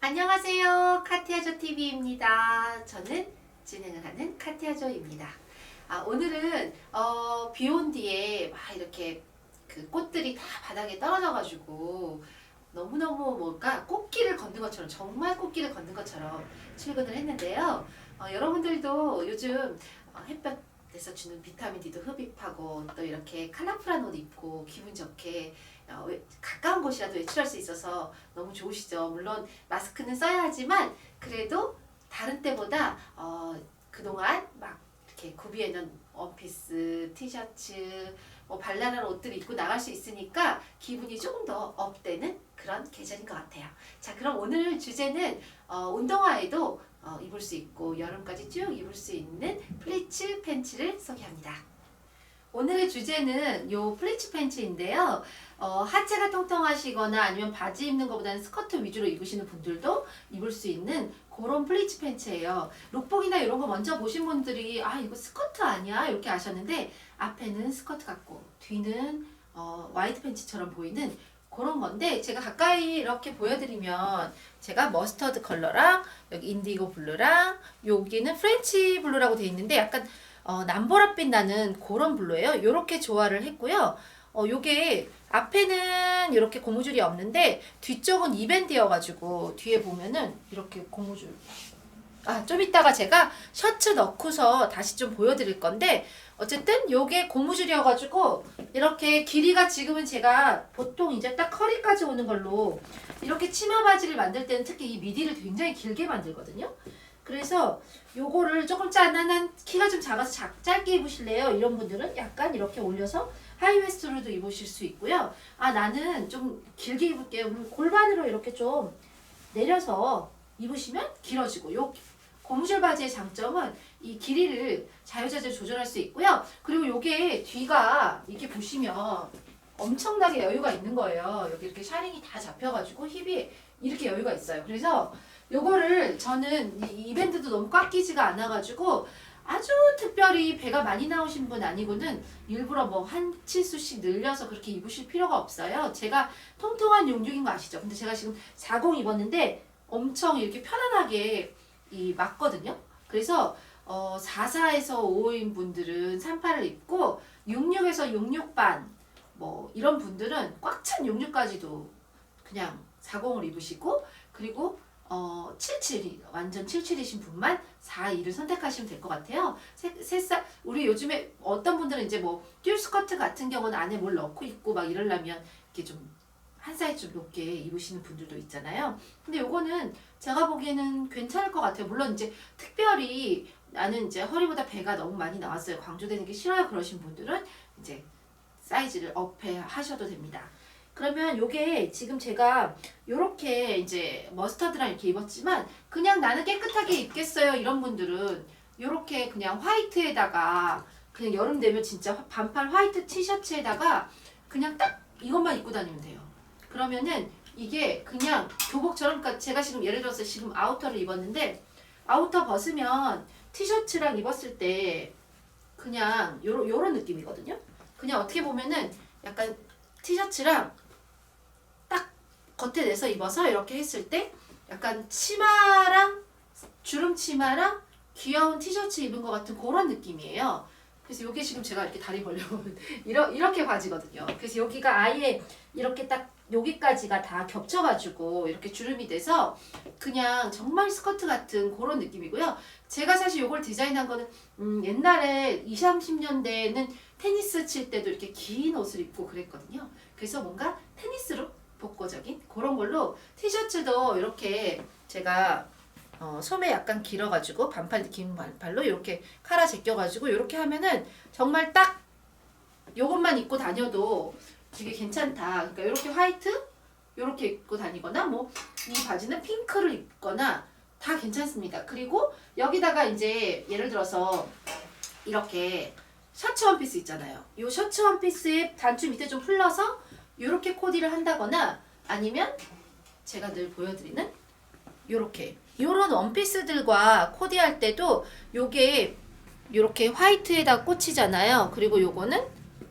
안녕하세요. 카티아조 TV입니다. 저는 진행을 하는 카티아조입니다. 아, 오늘은 어, 비 온 뒤에 막 이렇게 그 꽃들이 다 바닥에 떨어져가지고 너무너무 뭔가 꽃길을 걷는 것처럼 정말 꽃길을 걷는 것처럼 출근을 했는데요. 어, 여러분들도 요즘 어, 햇볕 에서 주는 비타민 D도 흡입하고 또 이렇게 컬러풀한 옷 입고 기분 좋게 가까운 곳이라도 외출할 수 있어서 너무 좋으시죠. 물론 마스크는 써야 하지만 그래도 다른 때보다 어, 그동안 막 이렇게 구비해 놓은 원피스, 티셔츠, 뭐 발랄한 옷들 입고 나갈 수 있으니까 기분이 조금 더 업되는 그런 계절인 것 같아요. 자, 그럼 오늘 주제는 어, 운동화에도 어, 입을 수 있고 여름까지 쭉 입을 수 있는 플리츠 팬츠를 소개합니다. 오늘의 주제는 요 플리츠 팬츠인데요. 어, 하체가 통통하시거나 아니면 바지 입는 것보다는 스커트 위주로 입으시는 분들도 입을 수 있는 그런 플리츠 팬츠예요. 룩복이나 이런 거 먼저 보신 분들이 아 이거 스커트 아니야 이렇게 아셨는데 앞에는 스커트 같고 뒤는 어, 와이드 팬츠처럼 보이는 그런 건데 제가 가까이 이렇게 보여드리면 제가 머스터드 컬러랑 여기 인디고 블루랑 여기는 프렌치 블루라고 돼 있는데 약간 어, 남보랏빛 나는 그런 블루예요. 요렇게 조화를 했고요. 어, 요게 앞에는 이렇게 고무줄이 없는데 뒤쪽은 이밴드여가지고 뒤에 보면은 이렇게 고무줄. 아, 좀 이따가 제가 셔츠 넣고서 다시 좀 보여드릴 건데 어쨌든 요게 고무줄이어가지고 이렇게 길이가 지금은 제가 보통 이제 딱 허리까지 오는 걸로 이렇게 치마 바지를 만들 때는 특히 이 미디를 굉장히 길게 만들거든요. 그래서 요거를 조금 짠한 키가 좀 작아서 작, 짧게 입으실래요? 이런 분들은 약간 이렇게 올려서 하이웨스트로도 입으실 수 있고요. 아 나는 좀 길게 입을게요. 골반으로 이렇게 좀 내려서 입으시면 길어지고 요 고무줄 바지의 장점은 이 길이를 자유자재로 조절할 수 있고요. 그리고 요게 뒤가 이렇게 보시면 엄청나게 여유가 있는 거예요. 여기 이렇게 샤링이 다 잡혀가지고 힙이 이렇게 여유가 있어요. 그래서 요거를 저는 이 이벤트도 너무 꽉 끼지가 않아가지고 아주 특별히 배가 많이 나오신 분 아니고는 일부러 뭐 한 치수씩 늘려서 그렇게 입으실 필요가 없어요. 제가 통통한 용육인 거 아시죠? 근데 제가 지금 40 입었는데 엄청 이렇게 편안하게 이 맞거든요. 그래서 어 44에서 5인 분들은 38을 입고 66에서 66반 뭐 이런 분들은 꽉 찬 66까지도 그냥 40을 입으시고 그리고 어 77이 완전 77이신 분만 42를 선택하시면 될 것 같아요. 세, 세살 우리 요즘에 어떤 분들은 이제 뭐 듀 스커트 같은 경우는 안에 뭘 넣고 입고 막 이러려면 이렇게 좀 한 사이즈 좀 높게 입으시는 분들도 있잖아요. 근데 요거는 제가 보기에는 괜찮을 것 같아요. 물론 이제 특별히 나는 이제 허리보다 배가 너무 많이 나왔어요. 강조되는 게 싫어요. 그러신 분들은 이제 사이즈를 업해 하셔도 됩니다. 그러면 요게 지금 제가 요렇게 이제 머스터드랑 이렇게 입었지만 그냥 나는 깨끗하게 입겠어요. 이런 분들은 요렇게 그냥 화이트에다가 그냥 여름 되면 진짜 반팔 화이트 티셔츠에다가 그냥 딱 이것만 입고 다니면 돼요. 그러면은 이게 그냥 교복처럼 그러니까 제가 지금 예를 들어서 지금 아우터를 입었는데 아우터 벗으면 티셔츠랑 입었을 때 그냥 요런 요런 느낌이거든요. 그냥 어떻게 보면은 약간 티셔츠랑 딱 겉에 내서 입어서 이렇게 했을 때 약간 치마랑 주름 치마랑 귀여운 티셔츠 입은 것 같은 그런 느낌이에요. 그래서 이게 지금 제가 이렇게 다리 벌려보면 이러, 이렇게 바지거든요. 그래서 여기가 아예 이렇게 딱 여기까지가 다 겹쳐가지고 이렇게 주름이 돼서 그냥 정말 스커트 같은 그런 느낌이고요. 제가 사실 이걸 디자인한 거는 음, 옛날에 20, 30년대에는 테니스 칠 때도 이렇게 긴 옷을 입고 그랬거든요. 그래서 뭔가 테니스룩 복고적인 그런 걸로 티셔츠도 이렇게 제가 어, 소매 약간 길어가지고 반팔 긴 반팔로 이렇게 카라 제껴가지고 이렇게 하면은 정말 딱 요것만 입고 다녀도 되게 괜찮다. 그러니까 이렇게 화이트 이렇게 입고 다니거나 뭐 이 바지는 핑크를 입거나 다 괜찮습니다. 그리고 여기다가 이제 예를 들어서 이렇게 셔츠 원피스 있잖아요. 이 셔츠 원피스에 단추 밑에 좀 풀러서 이렇게 코디를 한다거나 아니면 제가 늘 보여드리는 요렇게 요런 원피스들과 코디할 때도 요게 요렇게 화이트에다 꽂히잖아요. 그리고 요거는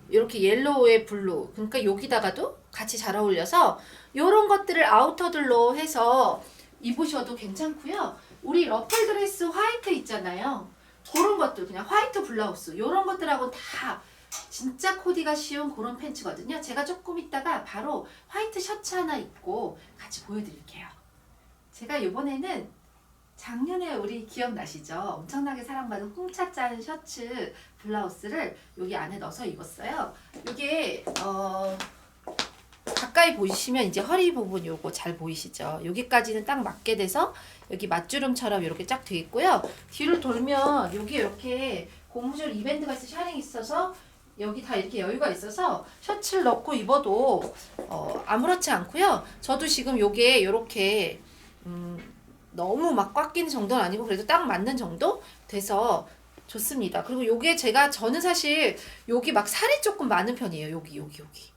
이렇게 옐로우에 블루. 그러니까 여기다가도 같이 잘 어울려서 요런 것들을 아우터들로 해서 입으셔도 괜찮고요. 우리 러플 드레스 화이트 있잖아요. 그런 것들 그냥 화이트 블라우스 이런 것들하고 다 진짜 코디가 쉬운 그런 팬츠거든요. 제가 조금 있다가 바로 화이트 셔츠 하나 입고 같이 보여드릴게요. 제가 이번에는 작년에 우리 기억나시죠? 엄청나게 사랑받은 홍차 짠 셔츠 블라우스를 여기 안에 넣어서 입었어요. 이게 어 가까이 보시면 이제 허리 부분 요거 잘 보이시죠? 여기까지는 딱 맞게 돼서 여기 맞주름처럼 이렇게 쫙 돼 있고요. 뒤를 돌면 여기 이렇게 고무줄 이벤트 같은 샤링이 있어서 여기 다 이렇게 여유가 있어서 셔츠를 넣고 입어도 어, 아무렇지 않고요. 저도 지금 요게 이렇게 음, 너무 막꽉 끼는 정도는 아니고 그래도 딱 맞는 정도 돼서 좋습니다. 그리고 요게 제가 저는 사실 여기 막 살이 조금 많은 편이에요. 여기 여기 여기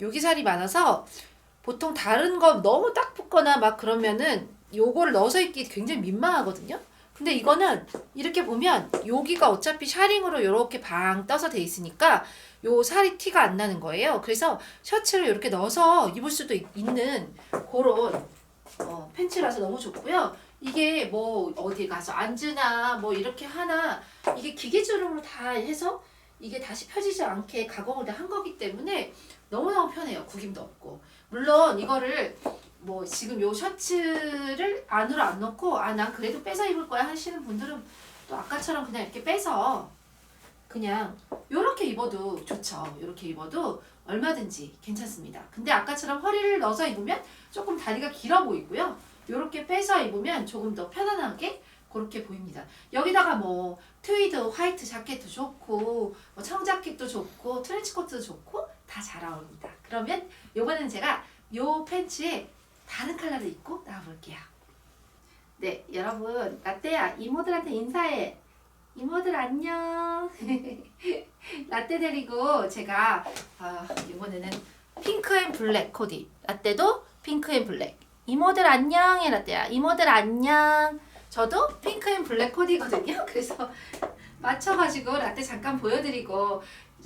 여기 살이 많아서 보통 다른 거 너무 딱 붙거나 막 그러면은 요거를 넣어서 입기 굉장히 민망하거든요. 근데 이거는 이렇게 보면 여기가 어차피 샤링으로 이렇게 방 떠서 돼 있으니까 요 살이 티가 안 나는 거예요. 그래서 셔츠를 이렇게 넣어서 입을 수도 있- 있는 그런 어, 팬츠라서 너무 좋고요. 이게 뭐 어디 가서 앉으나 뭐 이렇게 하나 이게 기계주름으로 다 해서 이게 다시 펴지지 않게 가공을 다 한 거기 때문에 너무너무 편해요. 구김도 없고. 물론 이거를 뭐 지금 요 셔츠를 안으로 안 넣고 아 난 그래도 빼서 입을 거야 하시는 분들은 또 아까처럼 그냥 이렇게 빼서 그냥 요렇게 입어도 좋죠. 요렇게 입어도 얼마든지 괜찮습니다. 근데 아까처럼 허리를 넣어서 입으면 조금 다리가 길어 보이고요. 요렇게 빼서 입으면 조금 더 편안하게 그렇게 보입니다. 여기다가 뭐 트위드 화이트 자켓도 좋고 뭐 청자켓도 좋고 트렌치코트도 좋고 다 잘 어울립니다. 그러면 요번에는 제가 요 팬츠에 다른 컬러를 입고 나와볼게요. 네, 여러분 라떼야 이모들한테 인사해. 이모들 안녕. 라떼 데리고 제가 아, 이번에는 핑크 앤 블랙 코디. 라떼도 핑크 앤 블랙. 이모들 안녕해 라떼야. 이모들 안녕. 저도 핑크 앤 블랙 코디거든요. 그래서 맞춰가지고 라떼 잠깐 보여드리고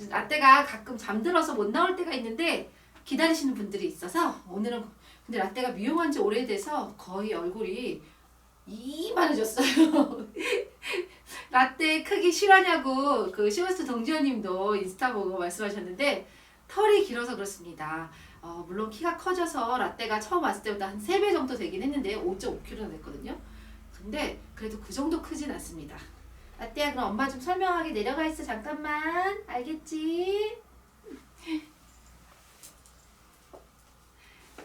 라떼가 가끔 잠들어서 못 나올 때가 있는데 기다리시는 분들이 있어서 오늘은 근데 라떼가 미용한 지 오래돼서 거의 얼굴이 이만해졌어요. 라떼 크기 실하냐고 그 시원스 동지현님도 인스타 보고 말씀하셨는데 털이 길어서 그렇습니다. 어, 물론 키가 커져서 라떼가 처음 왔을 때보다 한 3배 정도 되긴 했는데 5.5kg나 됐거든요. 근데 그래도 그 정도 크진 않습니다. 라떼야 그럼 엄마 좀 설명하게 내려가 있어 잠깐만 알겠지?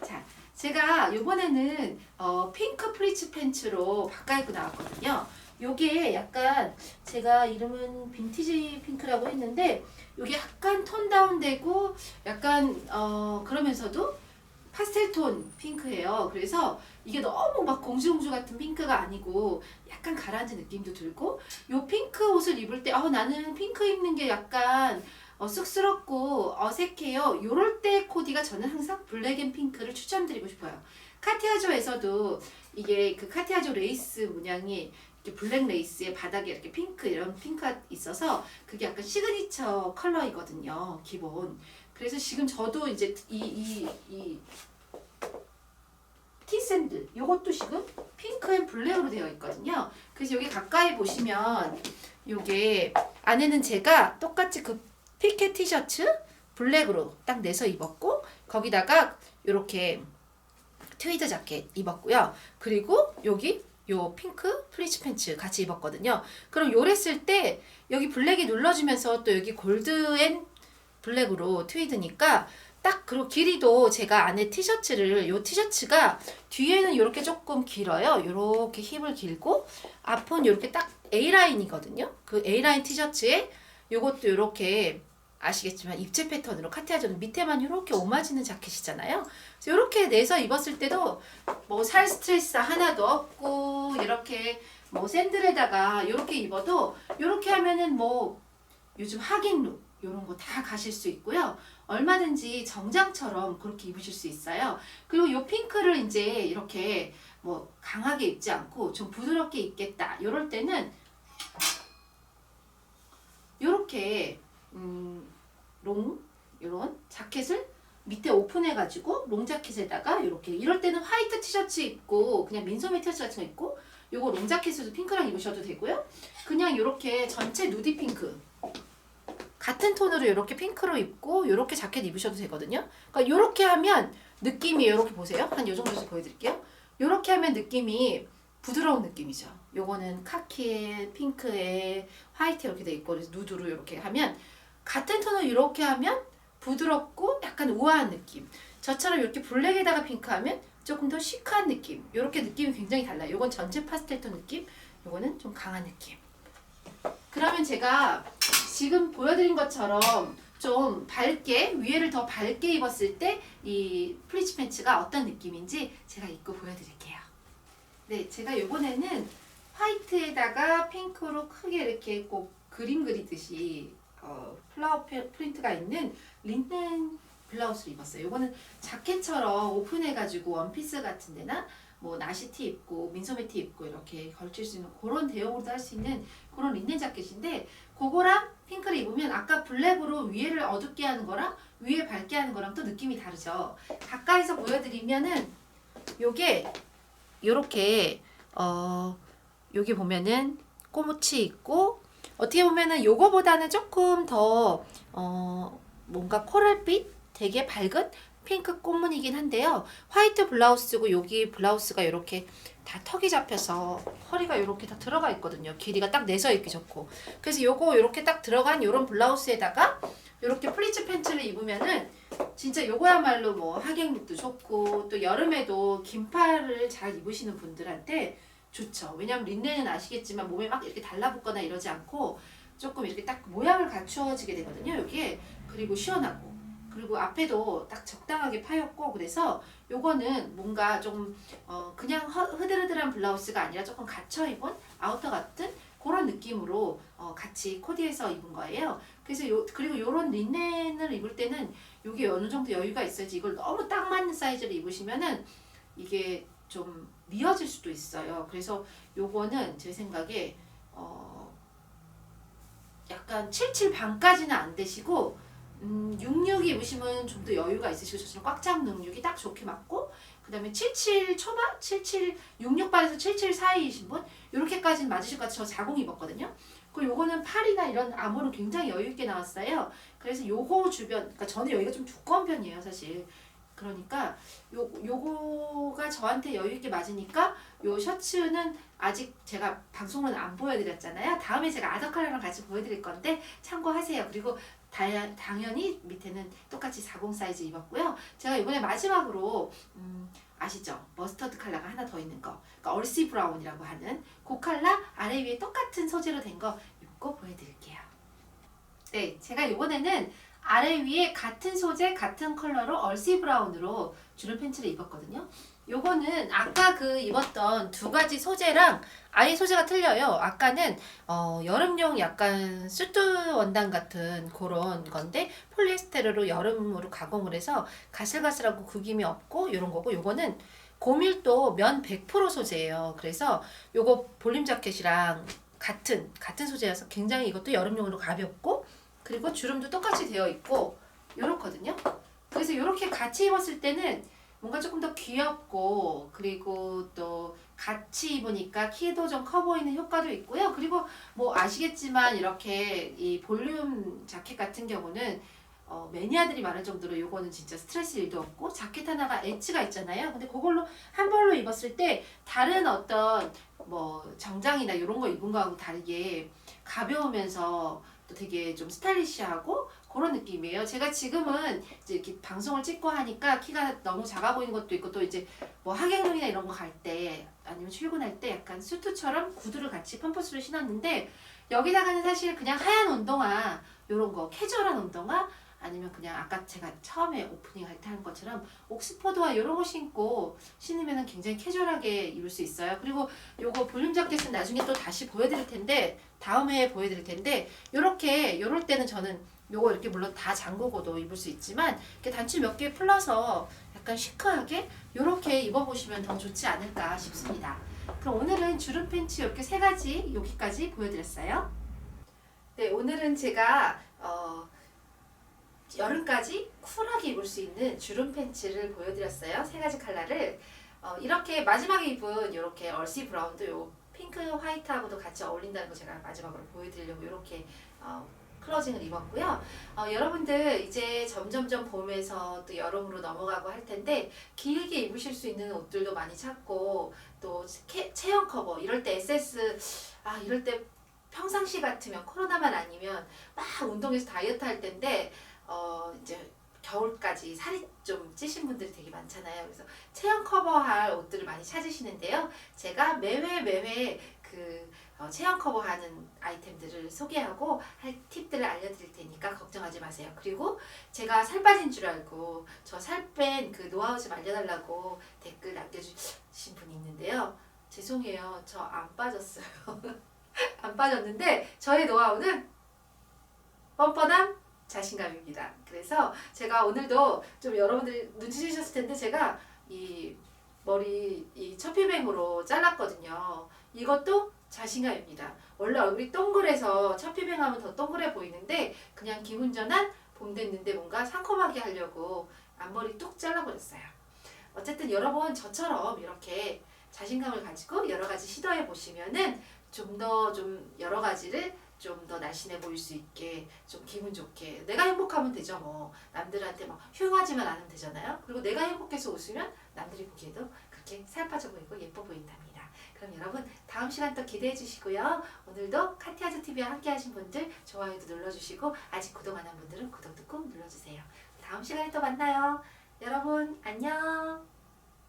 자 제가 요번에는 어, 핑크 플리츠 팬츠로 바꿔 입고 나왔거든요. 요게 약간 제가 이름은 빈티지 핑크라고 했는데 요게 약간 톤 다운되고 약간 어 그러면서도 파스텔 톤 핑크예요. 그래서 이게 너무 막 공주공주 같은 핑크가 아니고 약간 가라앉은 느낌도 들고 요 핑크 옷을 입을 때 어, 나는 핑크 입는 게 약간 어, 쑥스럽고 어색해요. 요럴 때 코디가 저는 항상 블랙 앤 핑크를 추천드리고 싶어요. 카티아조에서도 이게 그 카티아조 레이스 문양이 이렇게 블랙 레이스의 바닥에 이렇게 핑크 이런 핑크가 있어서 그게 약간 시그니처 컬러이거든요. 기본. 그래서 지금 저도 이제 이 이 이 티샌드 요것도 지금 핑크 앤 블랙으로 되어 있거든요. 그래서 여기 가까이 보시면 요게 안에는 제가 똑같이 그 피켓 티셔츠 블랙으로 딱 내서 입었고 거기다가 요렇게 트위드 자켓 입었고요. 그리고 여기 요 핑크 플리츠 팬츠 같이 입었거든요. 그럼 요랬을 때 여기 블랙이 눌러주면서 또 여기 골드 앤 블랙으로 트위드니까 딱 그리고 길이도 제가 안에 티셔츠를 요 티셔츠가 뒤에는 이렇게 조금 길어요. 이렇게 힙을 길고 앞은 이렇게 딱 A 라인이거든요. 그 A 라인 티셔츠에 요것도 이렇게 아시겠지만 입체 패턴으로 카티아저는 밑에만 이렇게 오마지는 자켓이잖아요. 그래서 이렇게 내서 입었을 때도 뭐 살 스트레스 하나도 없고 이렇게 뭐 샌들에다가 이렇게 입어도 이렇게 하면은 뭐 요즘 하객룩 이런 거 다 가실 수 있고요. 얼마든지 정장처럼 그렇게 입으실 수 있어요. 그리고 이 핑크를 이제 이렇게 뭐 강하게 입지 않고 좀 부드럽게 입겠다. 이럴 때는 이렇게 음, 롱 이런 자켓을 밑에 오픈해가지고 롱 자켓에다가 이렇게 이럴 때는 화이트 티셔츠 입고 그냥 민소매 티셔츠 같은 거 입고 요거 롱 자켓으로 핑크랑 입으셔도 되고요. 그냥 이렇게 전체 누디 핑크 같은 톤으로 이렇게 핑크로 입고 이렇게 자켓 입으셔도 되거든요. 그러니까 이렇게 하면 느낌이 이렇게 보세요. 한 요 정도에서 보여드릴게요. 이렇게 하면 느낌이 부드러운 느낌이죠. 요거는 카키에 핑크에 화이트 이렇게 돼 있고 그래서 누드로 이렇게 하면 같은 톤을 이렇게 하면 부드럽고 약간 우아한 느낌. 저처럼 이렇게 블랙에다가 핑크하면 조금 더 시크한 느낌. 이렇게 느낌이 굉장히 달라요. 요건 전체 파스텔 톤 느낌. 요거는 좀 강한 느낌. 그러면 제가 지금 보여드린 것처럼 좀 밝게 위에를 더 밝게 입었을 때 이 플리츠 팬츠가 어떤 느낌인지 제가 입고 보여드릴게요. 네, 제가 이번에는 화이트에다가 핑크로 크게 이렇게 꼭 그림 그리듯이 어, 플라워 페- 프린트가 있는 린넨 블라우스를 입었어요. 이거는 자켓처럼 오픈해가지고 원피스 같은 데나 뭐 나시티 입고 민소매티 입고 이렇게 걸칠 수 있는 그런 대용으로도 할 수 있는 그런 린넨 자켓인데 그거랑 핑크를 입으면 아까 블랙으로 위에를 어둡게 하는 거랑 위에 밝게 하는 거랑 또 느낌이 다르죠. 가까이서 보여드리면은 요게 요렇게 어 여기 보면은 꼬무치 있고 어떻게 보면은 요거보다는 조금 더 어 뭔가 코랄빛 되게 밝은 핑크 꽃무늬긴 한데요. 화이트 블라우스고 여기 블라우스가 이렇게 다 턱이 잡혀서 허리가 이렇게 다 들어가 있거든요. 길이가 딱 내서 입기 좋고. 그래서 요거 이렇게 딱 들어간 요런 블라우스에다가 이렇게 플리츠 팬츠를 입으면은 진짜 요거야말로 뭐 하객룩도 좋고 또 여름에도 긴팔을 잘 입으시는 분들한테 좋죠. 왜냐면 린넨은 아시겠지만 몸에 막 이렇게 달라붙거나 이러지 않고 조금 이렇게 딱 모양을 갖추어지게 되거든요. 여기에 그리고 시원하고 그리고 앞에도 딱 적당하게 파였고 그래서 요거는 뭔가 좀 어, 그냥 허, 흐들흐들한 블라우스가 아니라 조금 갖춰 입은 아우터 같은 그런 느낌으로 어, 같이 코디해서 입은 거예요. 그래서 요 그리고 요런 린넨을 입을 때는 요게 어느 정도 여유가 있어야지 이걸 너무 딱 맞는 사이즈를 입으시면은 이게 좀 미어질 수도 있어요. 그래서 요거는 제 생각에 어 약간 77 반까지는 안 되시고 음, 66 입으시면 좀 더 여유가 있으시고 저처럼 꽉 잡는 66이 딱 좋게 맞고 그 다음에 77 초반 77 66 반에서 77 사이이신 분 이렇게까지는 맞으실 것 같아요. 저40 입었거든요. 그리고 요거는 팔이나 이런 암호는 굉장히 여유 있게 나왔어요. 그래서 요거 주변 그러니까 저는 여기가 좀 두꺼운 편이에요, 사실. 그러니까 요 요거가 저한테 여유 있게 맞으니까 요 셔츠는 아직 제가 방송은 안 보여드렸잖아요. 다음에 제가 아더 컬러랑 같이 보여드릴 건데 참고하세요. 그리고 다, 당연히 밑에는 똑같이 40 사이즈 입었고요. 제가 이번에 마지막으로 음, 아시죠? 머스터드 컬러가 하나 더 있는 거. 그러니까 얼시 브라운이라고 하는 그 컬러 아래 위에 똑같은 소재로 된 거 입고 보여드릴게요. 네, 제가 이번에는 아래 위에 같은 소재, 같은 컬러로 얼시 브라운으로 주름 팬츠를 입었거든요. 요거는 아까 그 입었던 두 가지 소재랑 아예 소재가 틀려요. 아까는 어, 여름용 약간 수트 원단 같은 그런 건데 폴리에스테르로 여름으로 가공을 해서 가슬가슬하고 구김이 없고 이런 거고 요거는 고밀도 면 100% 소재예요. 그래서 요거 볼륨 자켓이랑 같은 같은 소재여서 굉장히 이것도 여름용으로 가볍고 그리고 주름도 똑같이 되어 있고 요렇거든요. 그래서 요렇게 같이 입었을 때는 뭔가 조금 더 귀엽고 그리고 또 같이 입으니까 키도 좀 커 보이는 효과도 있고요. 그리고 뭐 아시겠지만 이렇게 이 볼륨 자켓 같은 경우는 어, 매니아들이 많을 정도로 요거는 진짜 스트레스 일도 없고 자켓 하나가 엣지가 있잖아요. 근데 그걸로 한 벌로 입었을 때 다른 어떤 뭐 정장이나 이런 거 입은 거하고 다르게 가벼우면서 또 되게 좀 스타일리시하고 그런 느낌이에요. 제가 지금은 이제 이렇게 방송을 찍고 하니까 키가 너무 작아 보이는 것도 있고 또 이제 뭐 하객룩이나 이런 거 갈 때 아니면 출근할 때 약간 수트처럼 구두를 같이 펌퍼스를 신었는데 여기다가는 사실 그냥 하얀 운동화 요런 거 캐주얼한 운동화 아니면 그냥 아까 제가 처음에 오프닝 할 때 한 것처럼 옥스퍼드와 이런 거 신고 신으면 굉장히 캐주얼하게 입을 수 있어요. 그리고 요거 볼륨 자켓은 나중에 또 다시 보여드릴 텐데 다음 해에 보여드릴 텐데 요렇게 요럴 때는 저는 요거 이렇게 물론 다 잠그고도 입을 수 있지만 이렇게 단추 몇 개 풀러서 약간 시크하게 요렇게 입어보시면 더 좋지 않을까 싶습니다. 그럼 오늘은 주름 팬츠 이렇게 세 가지 여기까지 보여드렸어요. 네, 오늘은 제가 어, 여름까지 쿨하게 입을 수 있는 주름 팬츠를 보여드렸어요. 세 가지 컬러를 어, 이렇게 마지막에 입은 이렇게 얼씨 브라운도 요 핑크 화이트하고도 같이 어울린다는 거 제가 마지막으로 보여드리려고 이렇게 어, 클로징을 입었고요. 어, 여러분들 이제 점점점 봄에서 또 여름으로 넘어가고 할 텐데 길게 입으실 수 있는 옷들도 많이 찾고 또 캐- 체형 커버 이럴 때 SS 아 이럴 때 평상시 같으면 코로나만 아니면 막 운동해서 다이어트 할 때인데 어 이제 겨울까지 살이 좀 찌신 분들이 되게 많잖아요. 그래서 체형 커버할 옷들을 많이 찾으시는데요. 제가 매회 매회 그 어, 체형 커버하는 아이템들을 소개하고 할 팁들을 알려드릴 테니까 걱정하지 마세요. 그리고 제가 살 빠진 줄 알고 저 살 뺀 그 노하우 좀 알려달라고 댓글 남겨주신 분이 있는데요. 죄송해요. 저 안 빠졌어요. 안 빠졌는데 저의 노하우는 뻔뻔함, 자신감입니다. 그래서 제가 오늘도 좀 여러분들이 눈치채셨을 텐데 제가 이 머리 이 첫피뱅으로 잘랐거든요. 이것도 자신감입니다. 원래 얼굴이 동그래서 첫피뱅 하면 더 동그래 보이는데 그냥 기분 전환 봄 됐는데 뭔가 상콤하게 하려고 앞머리 뚝 잘라버렸어요. 어쨌든 여러분 저처럼 이렇게 자신감을 가지고 여러 가지 시도해 보시면은 좀 더좀 여러 가지를 좀 더 날씬해 보일 수 있게 좀 기분 좋게. 내가 행복하면 되죠 뭐. 남들한테 막 흉하지만 않으면 되잖아요. 그리고 내가 행복해서 웃으면 남들이 보기에도 그렇게 살 빠져 보이고 예뻐 보인답니다. 그럼 여러분 다음 시간 또 기대해 주시고요. 오늘도 카티아즈 TV와 함께 하신 분들 좋아요도 눌러주시고 아직 구독 안 한 분들은 구독도 꼭 눌러주세요. 다음 시간에 또 만나요. 여러분 안녕